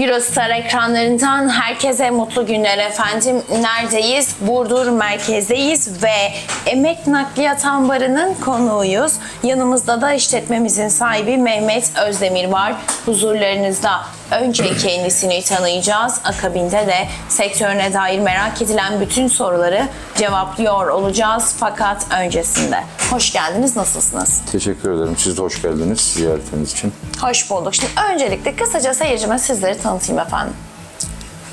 Eurostar ekranlarından herkese mutlu günler efendim. Neredeyiz? Burdur merkezdeyiz ve Emek Nakliyat Ambarı'nın konuğuyuz. Yanımızda da işletmemizin sahibi Mehmet Özdemir var. Huzurlarınızda önce kendisini tanıyacağız. Akabinde de sektörüne dair merak edilen bütün soruları cevaplıyor olacağız. Fakat öncesinde hoş geldiniz. Nasılsınız? Teşekkür ederim. Siz de hoş geldiniz ziyaretiniz için. Hoş bulduk. Şimdi öncelikle kısaca seyircime sizleri tanıtayım efendim.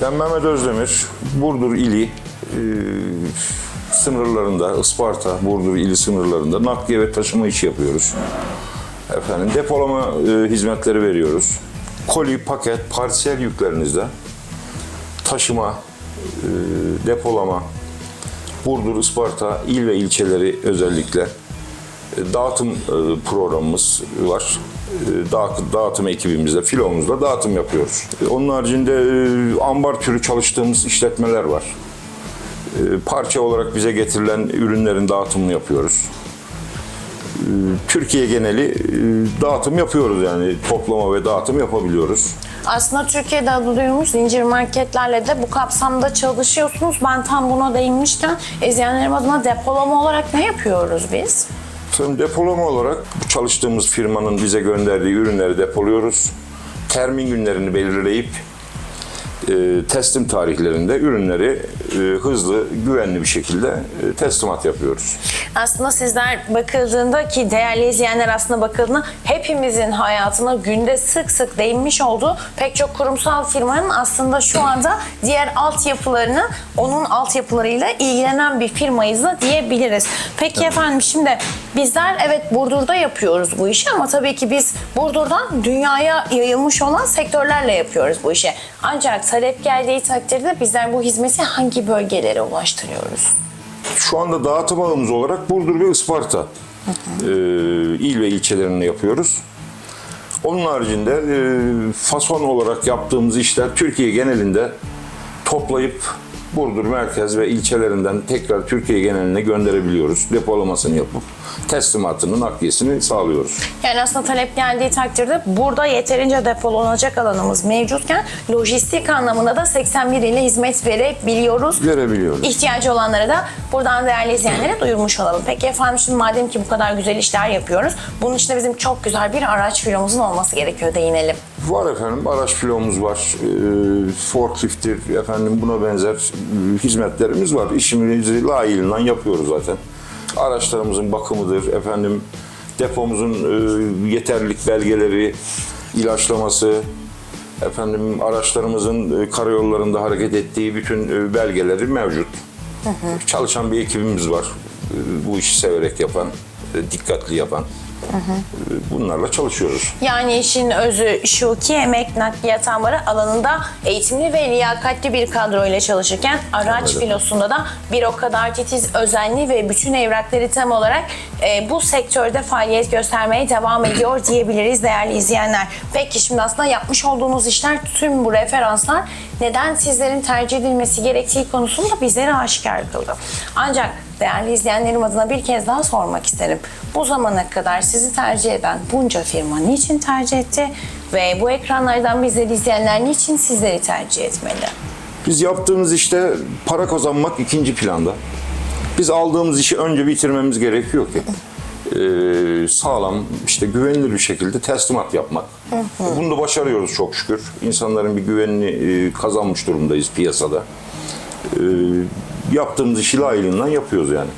Ben Mehmet Özdemir, Burdur ili e, sınırlarında, Isparta, Burdur ili sınırlarında nakliye ve taşıma işi yapıyoruz. Efendim depolama e, hizmetleri veriyoruz. Koli, paket, parsel yüklerinizde taşıma, e, depolama, Burdur, Isparta il ve ilçeleri özellikle dağıtım e, programımız var. E, dağıt- Dağıtım ekibimizle, filomuzla dağıtım yapıyoruz. E, Onun haricinde ambar türü çalıştığımız işletmeler var. Parça olarak bize getirilen ürünlerin dağıtımını yapıyoruz. Türkiye geneli dağıtım yapıyoruz yani toplama ve dağıtım yapabiliyoruz. Aslında Türkiye'de adı duyulmuş zincir marketlerle de bu kapsamda çalışıyorsunuz. Ben tam buna değinmişken izleyenlerim adına depolama olarak ne yapıyoruz biz? Efendim depolama olarak çalıştığımız firmanın bize gönderdiği ürünleri depoluyoruz. Termin günlerini belirleyip e, teslim tarihlerinde ürünleri e, hızlı, güvenli bir şekilde e, teslimat yapıyoruz. Aslında sizler bakıldığında ki değerli izleyenler aslında bakıldığında hepimizin hayatına günde sık sık değinmiş olduğu pek çok kurumsal firmanın aslında şu anda diğer altyapılarını onun altyapılarıyla ilgilenen bir firmayız da diyebiliriz. Peki efendim şimdi bizler evet Burdur'da yapıyoruz bu işi ama tabii ki biz Burdur'dan dünyaya yayılmış olan sektörlerle yapıyoruz bu işi. Ancak talep geldiği takdirde bizler bu hizmeti hangi bölgelere ulaştırıyoruz? Şu anda dağıtım ağımız olarak Burdur ve Isparta e, il ve ilçelerinde yapıyoruz. Onun haricinde e, fason olarak yaptığımız işler Türkiye genelinde toplayıp Burdur merkez ve ilçelerinden tekrar Türkiye geneline gönderebiliyoruz. Depolamasını yapıp teslimatını, nakliyesini sağlıyoruz. Yani aslında talep geldiği takdirde burada yeterince depolanacak alanımız mevcutken lojistik anlamında da 81 ile hizmet verebiliyoruz. Verebiliyoruz. İhtiyacı olanlara da buradan değerli izleyenlere duyurmuş olalım. Peki efendim şimdi madem ki bu kadar güzel işler yapıyoruz, bunun için de bizim çok güzel bir araç filomuzun olması gerekiyor değinelim. Var efendim, araç filomuz var, e, forklifttir, efendim buna benzer e, hizmetlerimiz var. İşimizi layığıyla yapıyoruz zaten. Araçlarımızın bakımıdır, efendim depomuzun e, yeterlilik belgeleri, ilaçlaması, efendim araçlarımızın e, karayollarında hareket ettiği bütün e, belgeleri mevcut. Çalışan bir ekibimiz var, e, bu işi severek yapan, e, dikkatli yapan. Bunlarla çalışıyoruz. Yani işin özü şu ki emek nakliyat ambarı alanında eğitimli ve liyakatli bir kadro ile çalışırken araç Evet. filosunda da bir o kadar titiz, özenli ve bütün evrakları tam olarak e, bu sektörde faaliyet göstermeye devam ediyor diyebiliriz değerli izleyenler. Peki şimdi aslında yapmış olduğunuz işler tüm bu referanslar neden sizlerin tercih edilmesi gerektiği konusunda bizlere aşikar kıldı. Ancak değerli izleyenlerim adına bir kez daha sormak isterim. Bu zamana kadar sizi tercih eden bunca firma niçin tercih etti ve bu ekranlardan bizleri izleyenler niçin sizleri tercih etmeli? Biz yaptığımız işte para kazanmak ikinci planda. Biz aldığımız işi önce bitirmemiz gerekiyor ki ee, sağlam, işte güvenilir bir şekilde teslimat yapmak. Bunu da başarıyoruz çok şükür. İnsanların bir güvenini e, kazanmış durumdayız piyasada. Ee, yaptığımız işi layığıyla yapıyoruz yani.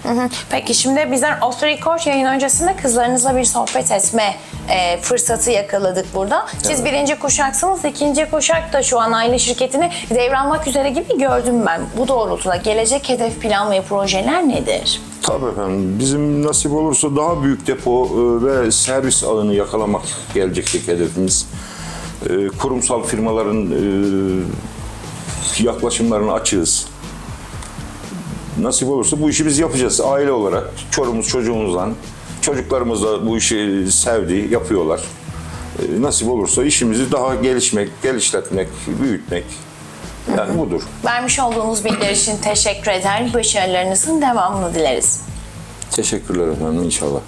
Peki şimdi bizler off the record yayın öncesinde kızlarınızla bir sohbet etme e, fırsatı yakaladık burada. Siz birinci kuşaksınız, ikinci kuşak da şu an aile şirketini devralmak üzere gibi gördüm ben. Bu doğrultuda gelecek hedef plan ve projeler nedir? Tabii efendim. Bizim nasip olursa daha büyük depo e, ve servis alanı yakalamak gelecekteki hedefimiz. E, Kurumsal firmaların e, yaklaşımlarını açığız. Nasip olursa bu işi biz yapacağız aile olarak. Çorumuz çocuğumuzdan. Çocuklarımız da bu işi sevdi, yapıyorlar. E, Nasip olursa işimizi daha gelişmek, geliştirmek, büyütmek. Yani budur. Vermiş olduğunuz bilgiler için teşekkür eder. Başarılarınızın devamını dileriz. Teşekkürler efendim inşallah.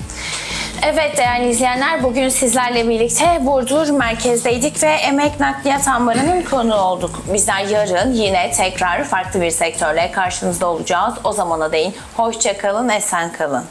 Evet değerli izleyenler bugün sizlerle birlikte Burdur merkezdeydik ve Emek Nakliyat Ambarı'nın konuğu olduk. Bizler yarın yine tekrar farklı bir sektörle karşınızda olacağız. O zamana değin hoşça kalın, esen kalın.